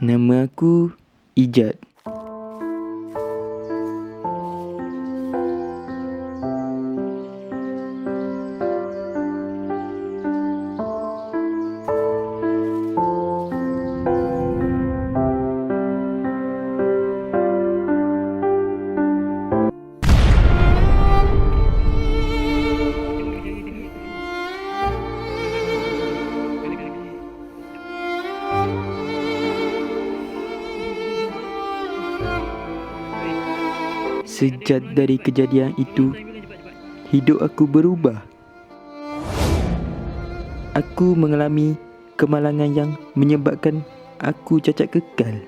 Nama aku Ijat. Sejak dari kejadian itu, hidup aku berubah. Aku mengalami kemalangan yang menyebabkan aku cacat kekal.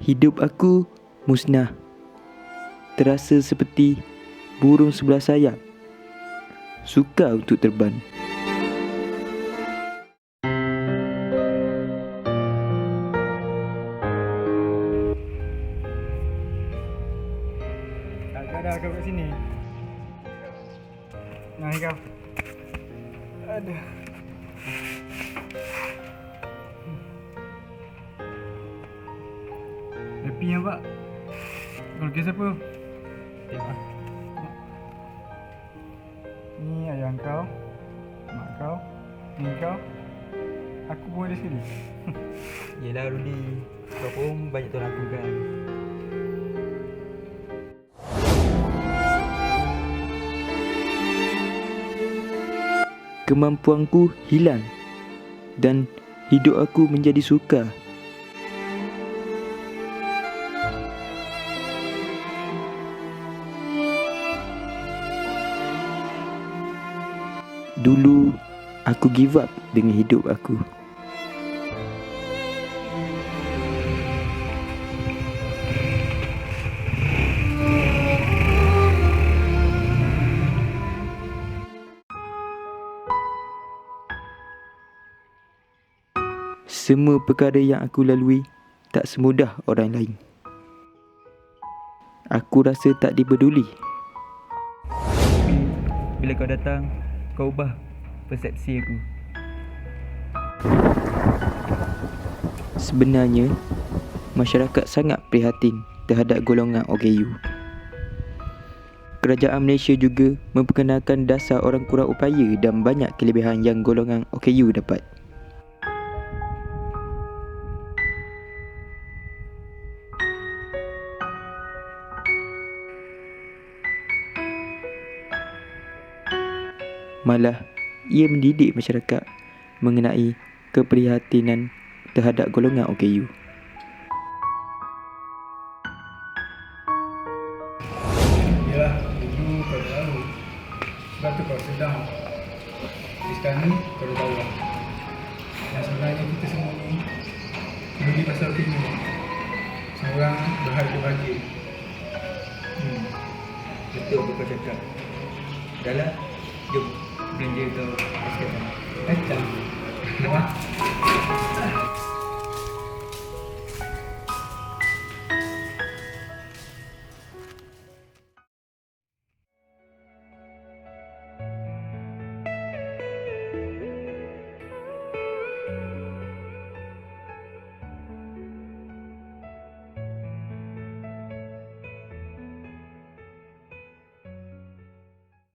Hidup aku musnah. Terasa seperti burung sebelah sayap. Suka untuk terbang. Ada kau kat sini. Nah, kau. Aduh. Happy ya, Pak? Kau lukis apa? Tengok. Ni ayah kau, mak kau, ni kau. Aku pun ada sekali. Yelah Rudi Kau pun banyak tolong aku kan Kemampuanku hilang dan hidup aku menjadi sukar. Dulu aku give up dengan hidup aku. Semua perkara yang aku lalui tak semudah orang lain. Aku rasa tak dipeduli. Bila kau datang Kau ubah persepsi aku Sebenarnya, masyarakat sangat prihatin terhadap golongan OKU. Kerajaan Malaysia juga memperkenalkan dasar orang kurang upaya dan banyak kelebihan yang golongan OKU dapat. Malah, ia mendidik masyarakat mengenai keprihatinan terhadap golongan OKU. Yalah, dulu kau tak tahu. Sebab tu kau sedang. Tapi sekarang ni kau dah tahu lah. Yang sebenarnya kita semua ni peduli pasal opini. Semua orang berharga bahagia. hmm. Betul apa kau cakap Dah lah Jom Hindi ito. Ito. Ito.